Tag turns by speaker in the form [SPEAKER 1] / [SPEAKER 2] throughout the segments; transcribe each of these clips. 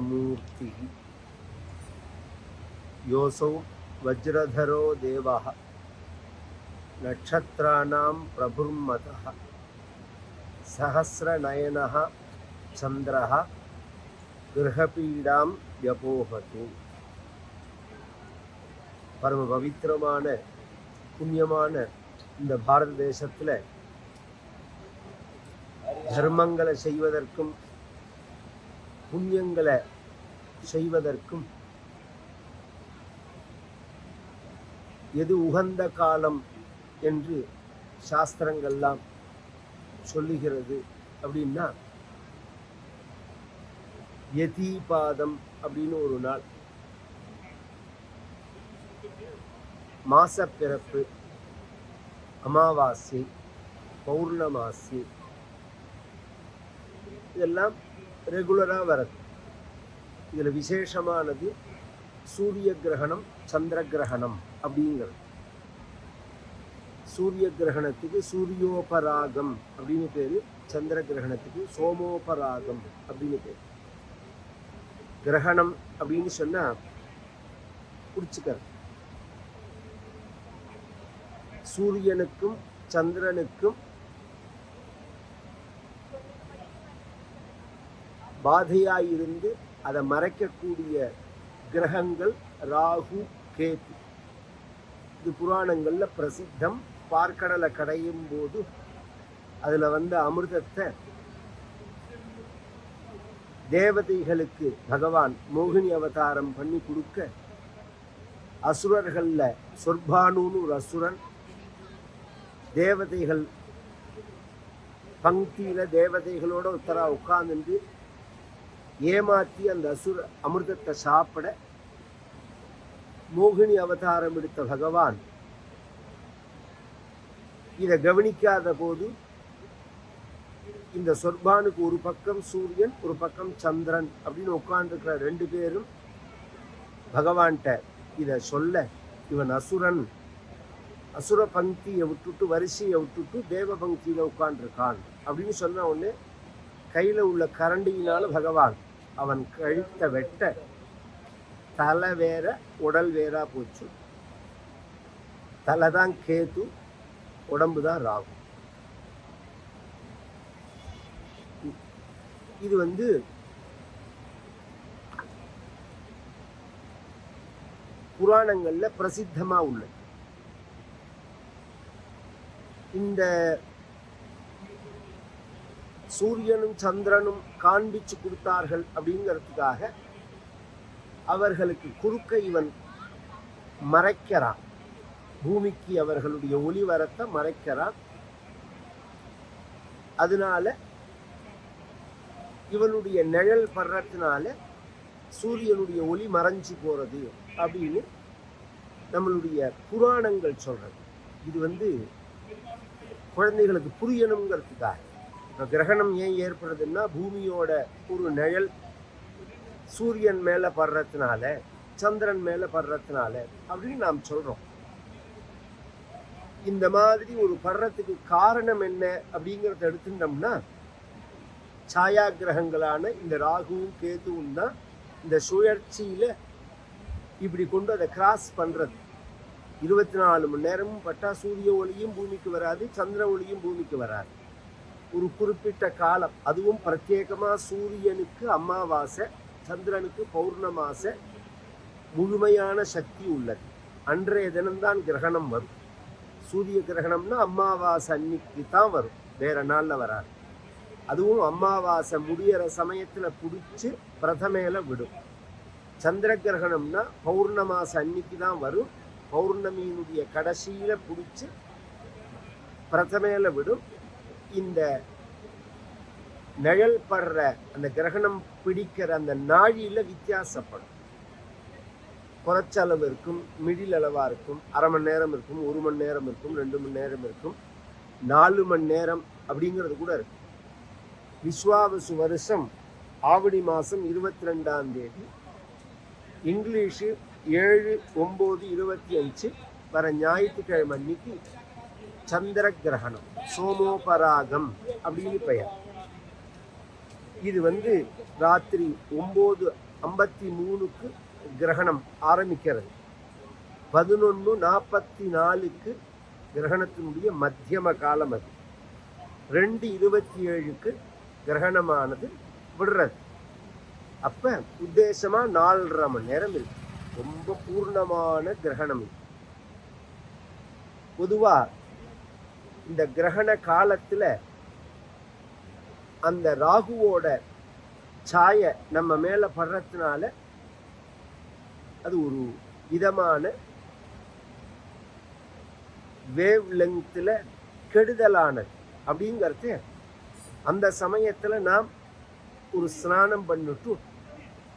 [SPEAKER 1] மூர்த்தி யோசோ வஜ்ரதரோ தேவா நட்சத்திராணாம் பிரபுர்மத சகசிரநயன சந்திர கிரகபீடாம் வியபோகத்து பரம பவித்திரமான புண்ணியமான இந்த பாரத தேசத்தில் தர்மங்களை செய்வதற்கும் புண்ணியங்களை செய்வதற்கும் எது உகந்த காலம் என்று சாஸ்திரங்கள்லாம் சொல்லுகிறது அப்படின்னா யதீபாதம் அப்படின்னு ஒரு நாள் மாசப்பிறப்பு அமாவாசை பௌர்ணமாசி இதெல்லாம் ரெகுலராக வரது இதில் விசேஷமானது சூரிய கிரகணம் சந்திர கிரகணம் அப்படிங்கிறது. சூரிய கிரகணத்துக்கு சூரியோபராகம் அப்படின்னு பேர் சந்திர கிரகணத்துக்கு சோமோபராகம் அப்படின்னு பேர். கிரகணம் அப்படின்னு சொன்னால் புடிச்சுக்கிறது. சூரியனுக்கும் சந்திரனுக்கும் பாதையாயிருந்து அதை மறைக்கக்கூடிய கிரகங்கள் ராகு கேது. இது புராணங்களில் பிரசித்தம். பார்க்கடலை கடையும் போது அதில் வந்த அமிர்தத்தை தேவதைகளுக்கு பகவான் மோகினி அவதாரம் பண்ணி கொடுக்க அசுரர்களில் சொர்பானுன்னு ஒரு அசுரன் தேவதைகள் பங்கியில் தேவதைகளோட உத்தரா உட்கார்ந்து ஏமாற்றி அந்த அசுர அமிர்தத்தை சாப்பிட மோகினி அவதாரம் எடுத்த பகவான் இதை கவனிக்காத போது இந்த சொர்பானுக்கு ஒரு பக்கம் சூரியன் ஒரு பக்கம் சந்திரன் அப்படின்னு உட்கார்ந்துருக்கிற ரெண்டு பேரும் பகவான்கிட்ட இதை சொல்ல இவன் அசுரன். அசுர பங்கியை விட்டுட்டு வரிசையை விட்டுட்டு தேவ பங்கியில் உட்காந்துருக்கான் அப்படின்னு சொன்ன உடனே கையில் உள்ள கரண்டியினால் பகவான் அவன் கழுத்தை வெட்ட தலை வேற உடல் வேறா போச்சு. தலை தான் கேது உடம்பு தான் ராகு. இது வந்து புராணங்களில் பிரசித்தமாக உள்ளது. இந்த சூரியனும் சந்திரனும் காண்பிச்சு கொடுத்தார்கள் அப்படிங்கிறதுக்காக அவர்களுக்கு குறுக்க இவன் மறைக்கிறான். பூமிக்கு அவர்களுடைய ஒளிவரத்தை மறைக்கிறான். அதனால இவனுடைய நிழல் படுறதுனால சூரியனுடைய ஒளி மறைஞ்சு போறது அப்படின்னு நம்மளுடைய புராணங்கள் சொல்றது. இது வந்து குழந்தைகளுக்கு புரியணுங்கிறதுக்காக. கிரகணம் ஏன் ஏற்படுறதுன்னா பூமியோட ஒரு நிழல் சூரியன் மேலே படுறதுனால சந்திரன் மேலே படுறதுனால அப்படின்னு நாம் சொல்கிறோம் இந்த மாதிரி ஒரு படுறதுக்கு காரணம் என்ன அப்படிங்கிறத எடுத்துட்டோம்னா சாயா கிரகங்களான இந்த ராகுவும் கேதுவும் தான் இந்த சுழற்சியில் இப்படி கொண்டு அதை கிராஸ் பண்ணுறது இருபத்தி நாலு மணி நேரமும் பட்டா சூரிய ஒளியும் பூமிக்கு வராது சந்திர ஒளியும் பூமிக்கு வராது. ஒரு குறிப்பிட்ட காலம் அதுவும் பிரத்யேகமாக சூரியனுக்கு அமாவாசை சந்திரனுக்கு பௌர்ணமாசை முழுமையான சக்தி உள்ளது. அன்றைய தினம்தான் கிரகணம் வரும். சூரிய கிரகணம்னா அம்மாவாசை அன்னைக்கு தான் வரும். வேற நாளில் வராது. அதுவும் அமாவாசை முடியிற சமயத்தில் பிடிச்சி பிரதமையில் விடும். சந்திர கிரகணம்னா பௌர்ணமாசை அன்னைக்கு தான் வரும். பௌர்ணமியினுடைய கடைசியில பிடிச்சி பிரதமையில் விடும். இந்த நிழல் படுற அந்த கிரகணம் பிடிக்கிற அந்த நாழியில வித்தியாசப்படும். குறைச்சளவு இருக்கும் மிடில் அளவாக இருக்கும் அரை மணி நேரம் இருக்கும் ஒரு மணி நேரம் இருக்கும் ரெண்டு மணி நேரம் இருக்கும் நாலு மணி நேரம் அப்படிங்கிறது கூட இருக்கும் விஸ்வாவசு வருஷம் ஆவணி மாதம் இருபத்தி ரெண்டாம் தேதி இங்கிலீஷு ஏழு ஒம்பது இருபத்தி அஞ்சு வர ஞாயிற்றுக்கிழமை அன்னைக்கு சந்திர கிரகணம். சோமோபராகம் அப்படின்னு பெயர். இது வந்து ராத்திரி ஒம்பது ஐம்பத்தி மூணுக்கு கிரகணம் ஆரம்பிக்கிறது. பதினொன்று நாற்பத்தி நாலுக்கு கிரகணத்தினுடைய மத்தியம காலம் அது. ரெண்டு இருபத்தி ஏழுக்கு கிரகணமானது விடுறது. அப்போ உத்தேசமாக நாலரை மணி நேரம் இருக்கு. ரொம்ப பூர்ணமான கிரகணம் இது. இந்த கிரகண காலத்தில் அந்த ராகுவோட சாய நம்ம மேலே படுறதுனால அது ஒரு விதமான வேவ் லெங்க்த்தில் கெடுதலானது அப்படிங்கிறது அந்த சமயத்தில் நாம் ஒரு ஸ்நானம் பண்ணிட்டு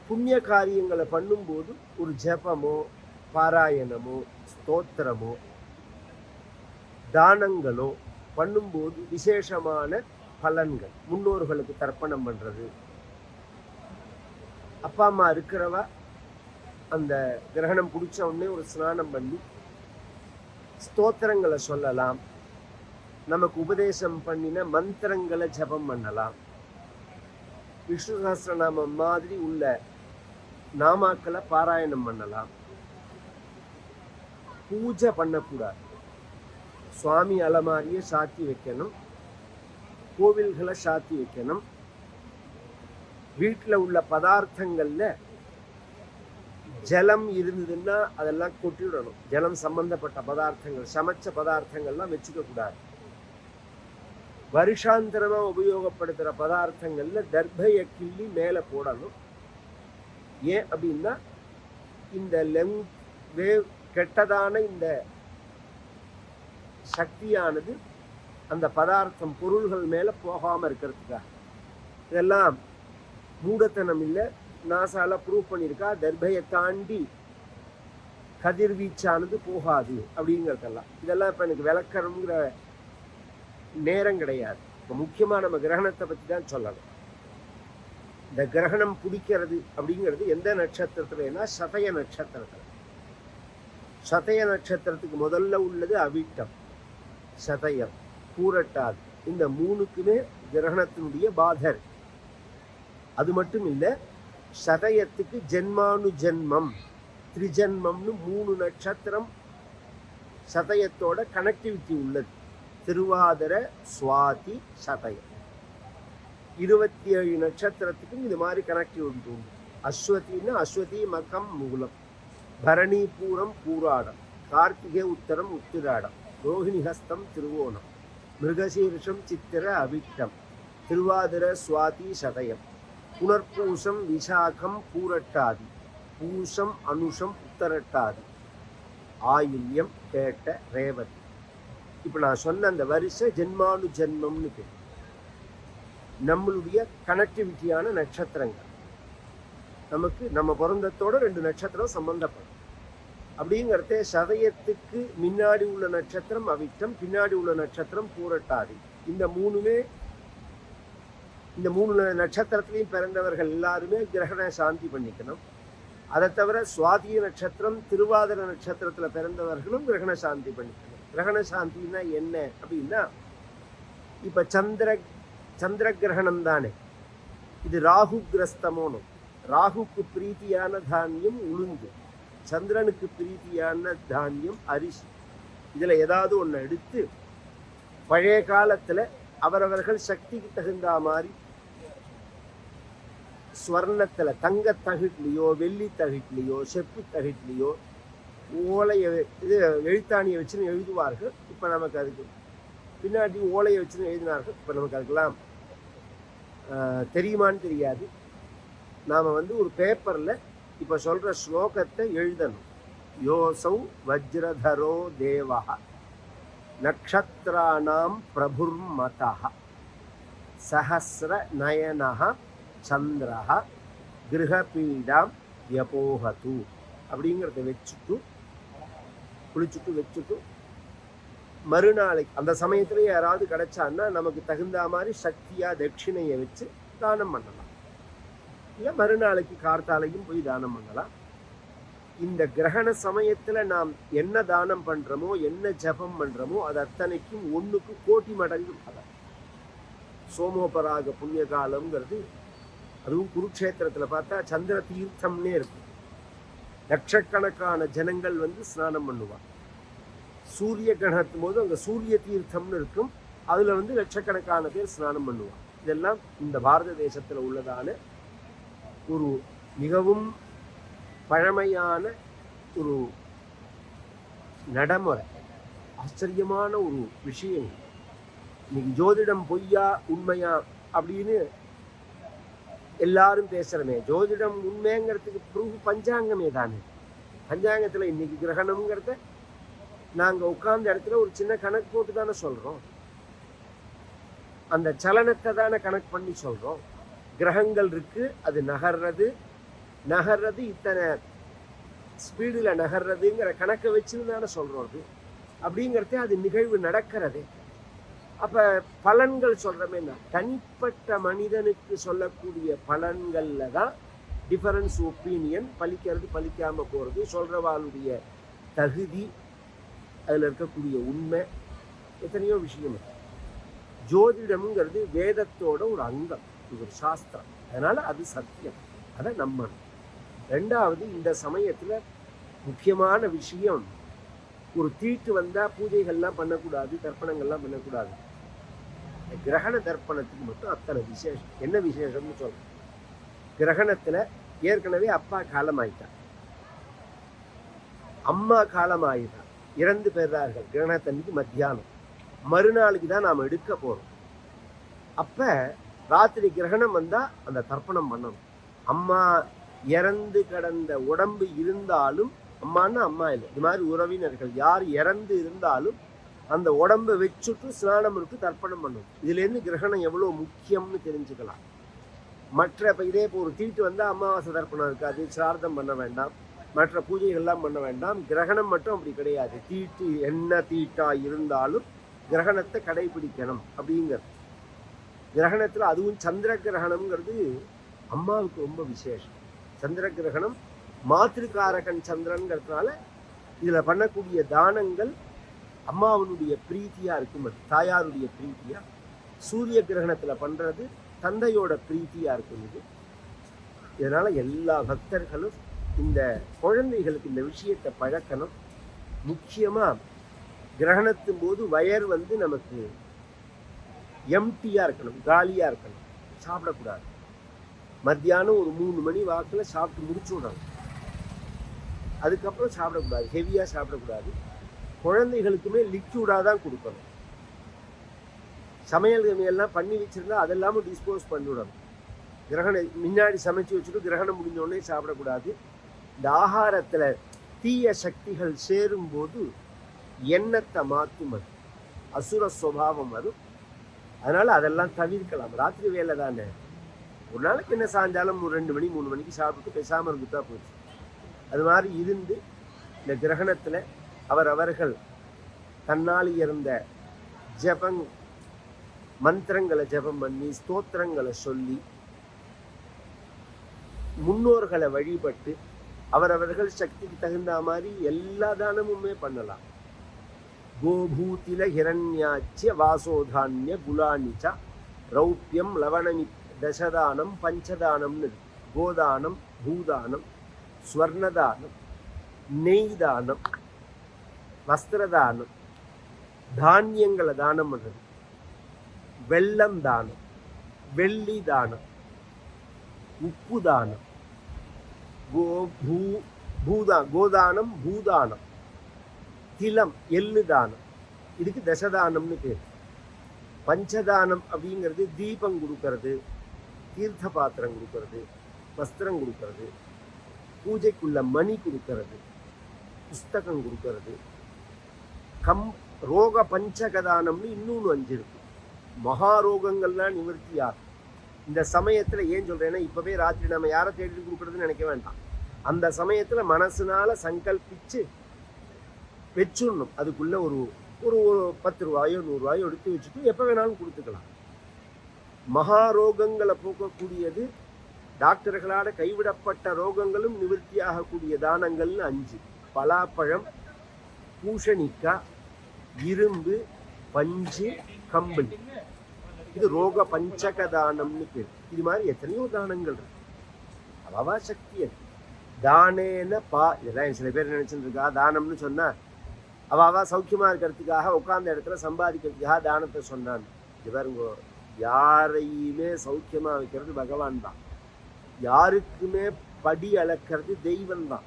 [SPEAKER 1] புண்ணிய காரியங்களை பண்ணும்போது ஒரு ஜெபமோ பாராயணமோ ஸ்தோத்திரமோ தானங்களோ பண்ணும்போது விசேஷமான பலன்கள். முன்னோர்களுக்கு தர்ப்பணம் பண்ணுறது அப்பா அம்மா இருக்கிறவா அந்த கிரகணம் பிடிச்ச உடனே ஒரு ஸ்நானம் பண்ணி ஸ்தோத்திரங்களை சொல்லலாம். நமக்கு உபதேசம் பண்ணின மந்திரங்களை ஜபம் பண்ணலாம். விஷ்ணு சஹஸ்ரநாமம் மாதிரி உள்ள நாமாக்களை பாராயணம் பண்ணலாம். பூஜை பண்ணக்கூடாது. சுவாமி அலமாரியை சாத்தி வைக்கணும். கோவில்களை சாத்தி வைக்கணும். வீட்டில் உள்ள பதார்த்தங்கள்ல ஜலம் இருந்ததுன்னா அதெல்லாம் கொட்டிவிடணும் ஜலம் சம்பந்தப்பட்ட பதார்த்தங்கள் சமைச்ச பதார்த்தங்கள்லாம் வச்சுக்க கூடாது. வருஷாந்தரமா உபயோகப்படுத்துற பதார்த்தங்கள்ல தர்பைய கிள்ளி மேல போடணும். ஏன் அப்படின்னா இந்த லெங்க் வேவ் கெட்டதான இந்த சக்தியானது அந்த பதார்த்தம் பொருள்கள் மேலே போகாமல் இருக்கிறதுக்காக. இதெல்லாம் மூடத்தனம் இல்லை. நாசால ப்ரூவ் பண்ணியிருக்கா தர்பையை தாண்டி கதிர்வீச்சானது போகாது அப்படிங்கிறதெல்லாம். இதெல்லாம் இப்போ எனக்கு விளக்கணுங்கிற நேரம் கிடையாது. இப்போ முக்கியமாக நம்ம கிரகணத்தை பற்றி தான் சொல்லணும். இந்த கிரகணம் பிடிக்கிறது அப்படிங்கிறது எந்த நட்சத்திரத்துலன்னா சதய நட்சத்திரத்தில். சதய நட்சத்திரத்துக்கு முதல்ல உள்ளது அவிட்டம். சதயம் பூரட்டாது. இந்த மூணுக்குமே கிரகணத்தினுடைய பாதர். அது மட்டும் இல்லை சதயத்துக்கு ஜென்மானு ஜென்மம் திரிஜன்மம்னு மூணு நட்சத்திரம் சதயத்தோட கனெக்டிவிட்டி உள்ளது. திருவாதிர சுவாதி சதயம். இருபத்தி ஏழு நட்சத்திரத்துக்கும் இது மாதிரி கனெக்டிவிட்டி உண்டு. அஸ்வதினா அஸ்வதி மகம் மூலம். பரணி பூரம் பூராடம். கார்த்திகை உத்தரம் உத்திராடம். ரோஹிணி ஹஸ்தம் திருவோணம். மிருகசீர்ஷம் சித்திர அவிட்டம். திருவாதிர சுவாதி சதயம். புனர்பூசம் விசாகம் பூரட்டாதி. பூசம் அனுஷம் உத்தரட்டாதி. ஆயுள்யம் கேட்ட ரேவதி. இப்போ நான் சொன்ன அந்த வரிசை ஜென்மானு ஜென்மம்னு பேர். நம்மளுடைய கனெக்டிவிட்டியான நட்சத்திரங்கள். நமக்கு நம்ம பிறந்தத்தோட ரெண்டு நட்சத்திரம் சம்பந்தப்படும். அப்படிங்கிறது சதயத்துக்கு முன்னாடி உள்ள நட்சத்திரம் அவிட்டம் பின்னாடி உள்ள நட்சத்திரம் பூரட்டாதி. இந்த மூணுமே இந்த மூணு நட்சத்திரத்திலையும் பிறந்தவர்கள் எல்லாருமே கிரகண சாந்தி பண்ணிக்கணும். அதை தவிர சுவாதிய நட்சத்திரம் திருவாதிர நட்சத்திரத்தில் பிறந்தவர்களும் கிரகண சாந்தி பண்ணிக்கணும். கிரகண சாந்தின்னா என்ன அப்படின்னா இப்போ சந்திர சந்திர கிரகணம் தானே. இது ராகு கிரஸ்தமோனும். ராகுக்கு பிரீத்தியான தானியம் உளுந்து. சந்திரனுக்கு பிரீத்தியான தானியம் அரிசி. இதில் ஏதாவது ஒன்று எடுத்து பழைய காலத்தில் அவரவர்கள் சக்திக்கு தகுந்த மாதிரி ஸ்வர்ணத்தில் தங்க தகுட்லேயோ வெள்ளி தகுட்லேயோ செப்பு தகுட்லேயோ ஓலையை இது எழுத்தாணியை வச்சுன்னு எழுதுவார்கள். இப்போ நமக்கு அதுக்கு பின்னாடி ஓலையை வச்சுன்னு எழுதினார்கள். இப்போ நமக்கு அதுக்கெல்லாம் தெரியுமான்னு தெரியாது. நாம் வந்து ஒரு பேப்பரில் இப்போ சொல்கிற ஸ்லோகத்தை எழுதணும். யோசௌ வஜ்ரதரோ தேவா நக்ஷத்ராணாம் பிரபுர்மதா சஹசிர நயனஹ சந்திரஹ கிரகபீடாம் யபோகது அப்படிங்கிறத வச்சுட்டு குளிச்சுட்டு வச்சுட்டு மறுநாளைக்கு அந்த சமயத்தில் யாராவது கிடைச்சான்னா நமக்கு தகுந்த மாதிரி சக்தியா தட்சிணையை வச்சு தானம் பண்ணலாம். இல்லை மறுநாளைக்கு கார்த்தாலையும் போய் தானம் பண்ணலாம். இந்த கிரகண சமயத்தில் நாம் என்ன தானம் பண்ணுறோமோ என்ன ஜபம் பண்ணுறோமோ அது அத்தனைக்கும் ஒன்றுக்கு கோட்டி மடங்கு பலன். சோமோபராக புண்ணிய காலம்ங்கிறது அதுவும் குருக்ஷேத்திரத்தில் பார்த்தா சந்திர தீர்த்தம்னே இருக்கும். லட்சக்கணக்கான ஜனங்கள் வந்து ஸ்நானம் பண்ணுவாங்க. சூரிய கிரகணத்தின் போது அங்கே சூரிய தீர்த்தம்னு இருக்கும். அதில் வந்து லட்சக்கணக்கான பேர் ஸ்நானம் பண்ணுவாங்க. இதெல்லாம் இந்த பாரத தேசத்தில் உள்ளதான ஒரு மிகவும் பழமையான ஒரு நடைமுறை ஆச்சரியமான ஒரு விஷயம். இன்னைக்கு ஜோதிடம் பொய்யா உண்மையா அப்படின்னு எல்லாரும் பேசுறமே. ஜோதிடம் உண்மைங்கிறதுக்கு ப்ரூஃப் பஞ்சாங்கமே தானே. பஞ்சாங்கத்தில் இன்னைக்கு கிரகணம்ங்கிறத நாங்கள் உட்கார்ந்த இடத்துல ஒரு சின்ன கணக்கு போட்டு தானே சொல்கிறோம் அந்த சலனத்தை தானே கணக்கு பண்ணி சொல்கிறோம் கிரகங்கள் இருக்கு அது நகர்றது. நகர்றது இத்தனை ஸ்பீடில் நகர்றதுங்கிற கணக்கை வச்சுன்னு தானே சொல்கிறோம் அது. அப்படிங்கிறதே அது நிகழ்வு நடக்கிறதே. அப்போ பலன்கள் சொல்கிறமே நான் தனிப்பட்ட மனிதனுக்கு சொல்லக்கூடிய பலன்களில் தான் டிஃபரன்ஸ் ஒப்பீனியன் பலிக்கிறது பலிக்காமல் போகிறது சொல்கிறவாளுடைய தகுதி அதில் இருக்கக்கூடிய உண்மை எத்தனையோ விஷயம் ஜோதிடம்ங்கிறது வேதத்தோட ஒரு அங்கம். இது ஒரு சாஸ்திரம். அதனால அது சத்தியம். அதை நம்பணும். ரெண்டாவது இந்த சமயத்துல முக்கியமான விஷயம் ஒரு தீட்டு வந்தா பூஜைகள்லாம் பண்ணக்கூடாது தர்ப்பணங்கள்லாம் பண்ணக்கூடாது. கிரகண தர்ப்பணத்துக்கு மட்டும் அத்தனை விசேஷம். என்ன விசேஷம்னு சொல்றேன். கிரகணத்துல ஏற்கனவே அப்பா காலமாயிட்டார். அம்மா காலமாயிட்டார். இறந்து பெறார்கள் கிரகணத்தன்னைக்கு மத்தியானம். மறுநாளுக்கு தான் நாம் எடுக்க போறோம். அப்ப ராத்திரி கிரகணம் வந்தா அந்த தர்ப்பணம் பண்ணணும். அம்மா இறந்து கிடந்த உடம்பு இருந்தாலும் அம்மான்னா அம்மா இல்லை. இது மாதிரி உறவினர்கள் யார் இறந்து இருந்தாலும் அந்த உடம்பை வச்சுட்டு ஸ்நானம் இருக்கு தர்ப்பணம் பண்ணணும். இதுல இருந்து கிரகணம் எவ்வளவு முக்கியம்னு தெரிஞ்சுக்கலாம். மற்ற இப்போ இதே இப்போ ஒரு தீட்டு வந்தால் அமாவாசை தர்ப்பணம் இருக்காது சிரார்த்தம் பண்ண வேண்டாம். மற்ற பூஜைகள்லாம் பண்ண வேண்டாம். கிரகணம் மட்டும் அப்படி கிடையாது. தீட்டு என்ன தீட்டா இருந்தாலும் கிரகணத்தை கடைபிடிக்கணும் அப்படிங்கிறது. கிரகணத்தில் அதுவும் சந்திர கிரகணம்ங்கிறது அம்மாவுக்கு ரொம்ப விசேஷம். சந்திர கிரகணம் மாத்திருக்காரகன் சந்திரன்கிறதுனால இதில் பண்ணக்கூடிய தானங்கள் அம்மாவனுடைய பிரீத்தியாக இருக்கும் அது தாயாருடைய பிரீத்தியாக சூரிய கிரகணத்தில் பண்ணுறது தந்தையோட பிரீத்தியாக இருக்கும் இது. இதனால் எல்லா பக்தர்களும் இந்த குழந்தைகளுக்கு இந்த விஷயத்தை பழக்கணும். முக்கியமாக கிரகணத்தின் போது வயர் வந்து நமக்கு எம்டியாக இருக்கணும் காலியாக இருக்கணும். சாப்பிடக்கூடாது. மத்தியானம் ஒரு மூணு மணி வாக்கில் சாப்பிட்டு முடிச்சு விடணும் அதுக்கப்புறம் சாப்பிடக்கூடாது. ஹெவியாக சாப்பிடக்கூடாது. குழந்தைகளுக்குமே லிக்யூடாக தான் கொடுக்கணும். சமையல் கமையெல்லாம் பண்ணி வச்சுருந்தா அதெல்லாமும் டிஸ்போஸ் பண்ணிவிடணும். கிரகணம் முன்னாடி சமைச்சு வச்சுட்டு கிரகணம் முடிஞ்சோடனே சாப்பிடக்கூடாது. இந்த ஆகாரத்தில் தீய சக்திகள் சேரும்போது எண்ணத்தை மாற்றும் அது. அசுர சுவாவம் அது. அதனால் அதெல்லாம் தவிர்க்கலாம். ராத்திரி வேலை தானே. ஒரு நாளைக்கு என்ன சாயங்காலம் ஒரு ரெண்டு மணி மூணு மணிக்கு சாப்பிட்டு பேசாமல் இருந்துட்டா போச்சு. அது மாதிரி இருந்து இந்த கிரகணத்தில் அவர் அவர்கள் தன்னால் இருந்த ஜபங் மந்திரங்களை ஜெபம் பண்ணி ஸ்தோத்திரங்களை சொல்லி முன்னோர்களை வழிபட்டு அவரவர்கள் சக்திக்கு தகுந்த மாதிரி எல்லா தானமுமே பண்ணலாம். கோபூதில ஹிரண்யாச்சிய வாசோதானிய குலானிச்ச ரௌப்பியம் லவணமி தசதானம் பஞ்சதானம்னு கோதானம் பூதானம் ஸ்வர்ணதானம் நெய் தானம் வஸ்திரதானம் தானியங்களை தானம் பண்ணுறது வெள்ளம் தானம் வெள்ளி தானம் உப்பு தானம். கோ பூ பூதா கோதானம் பூதானம். திலம் எள்ளு தானம் இதுக்கு தசதானம்னு பேர். பஞ்சதானம் அப்படிங்கிறது தீபம் கொடுக்கறது தீர்த்த பாத்திரம் கொடுக்கறது வஸ்திரம் கொடுக்கறது பூஜைக்குள்ள மணி கொடுக்கறது புஸ்தகம் கொடுக்கறது. கம் ரோக பஞ்சகதானம்னு இன்னொன்று அஞ்சு இருக்கு. மகா ரோகங்கள்லாம் நிவர்த்தியாகும் இந்த சமயத்தில் ஏன் சொல்கிறேன்னா இப்போவே ராத்திரி நம்ம யாரை தேடி கொடுக்கறதுன்னு நினைக்க வேண்டாம். அந்த சமயத்தில் மனசுனால சங்கல்பிச்சு வச்சிடணும். அதுக்குள்ளே ஒரு ஒரு ஒரு பத்து ரூபாயோ நூறுரூவாயோ எடுத்து வச்சுட்டு எப்போ வேணாலும் கொடுத்துக்கலாம். மகா ரோகங்களை போக்கக்கூடியது டாக்டர்களால் கைவிடப்பட்ட ரோகங்களும் நிவர்த்தியாகக்கூடிய தானங்கள்னு அஞ்சு. பலாப்பழம் பூஷணிக்காய் இரும்பு பஞ்சு கம்பளி. இது ரோக பஞ்சக தானம்னு பேர். இது மாதிரி எத்தனையோ தானங்கள் இருக்கு. அவா சக்தி அது. தானேன பா இதெல்லாம் சில பேர் நினைச்சிட்டு இருக்கா தானம்னு சொன்னா அவள் சௌக்கியமாக இருக்கிறதுக்காக உட்காந்த இடத்துல சம்பாதிக்கிறதுக்காக தானத்தை சொன்னான்? இவருங்க யாரையுமே சௌக்கியமாக வைக்கிறது பகவான் தான். யாருக்குமே படி அளக்கிறது தெய்வம் தான்.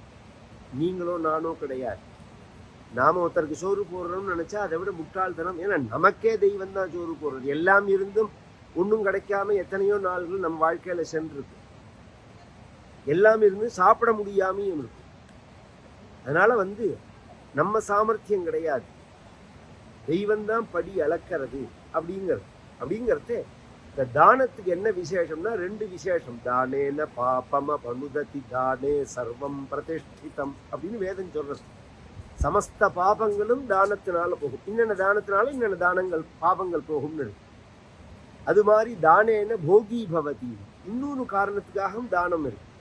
[SPEAKER 1] நீங்களோ நானோ கிடையாது. நாம் ஒருத்தருக்கு சோறு போடுறோம்னு நினச்சா அதை விட முட்டாள்தனம். ஏன்னா நமக்கே தெய்வம் தான் சோறு போடுறது. எல்லாம் இருந்தும் ஒன்றும் கிடைக்காம எத்தனையோ நாள்கள் நம்ம வாழ்க்கையில் சென்றிருக்கு. எல்லாம் இருந்து சாப்பிட முடியாமையும் இருக்கு. அதனால் வந்து நம்ம சாமர்த்தியம் கிடையாது. தெய்வம்தான் படி அளக்கிறது அப்படிங்கிறது. அப்படிங்கிறது இந்த தானத்துக்கு என்ன விசேஷம்னா ரெண்டு விசேஷம். தானேன பாபம பனுததி தானே சர்வம் பிரதிஷ்டிதம் அப்படின்னு வேதம் சொல்றது. சமஸ்த பாபங்களும் தானத்தினால போகும். இன்னென்ன தானத்தினால இன்னென்ன தானங்கள் பாபங்கள் போகும்னு இருக்கு. அது மாதிரி தானேன போகி பவதி. இன்னொரு காரணத்துக்காகவும் தானம் இருக்கு.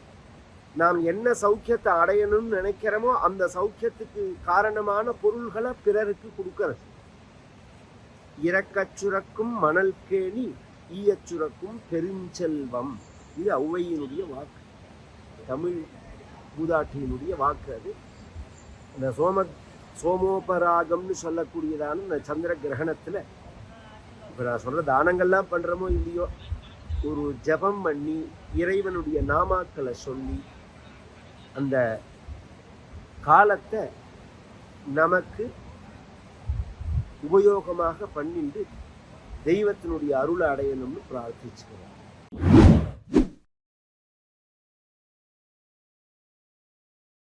[SPEAKER 1] நாம் என்ன சௌக்கியத்தை அடையணும்னு நினைக்கிறோமோ அந்த சௌக்கியத்துக்கு காரணமான பொருள்களை பிறருக்கு கொடுக்கறது. இறக்கச்சுரக்கும் மணல் கேணி ஈயச்சுரக்கும் பெருஞ்செல்வம். இது ஔவையினுடைய வாக்கு. தமிழ் பூதாட்டியினுடைய வாக்கு அது. இந்த சோம சோமோபராகம்னு சொல்லக்கூடியதான இந்த சந்திர கிரகணத்தில் இப்போ நான் சொல்கிற தானங்கள்லாம் பண்ணுறோமோ இல்லையோ ஒரு ஜெபம் பண்ணி இறைவனுடைய நாமாக்களை சொல்லி அந்த காலத்தை நமக்கு உபயோகமாக பண்ணிட்டு தெய்வத்தினுடைய அருளை அடையணும்னு பிரார்த்திச்சுக்கிறோம்.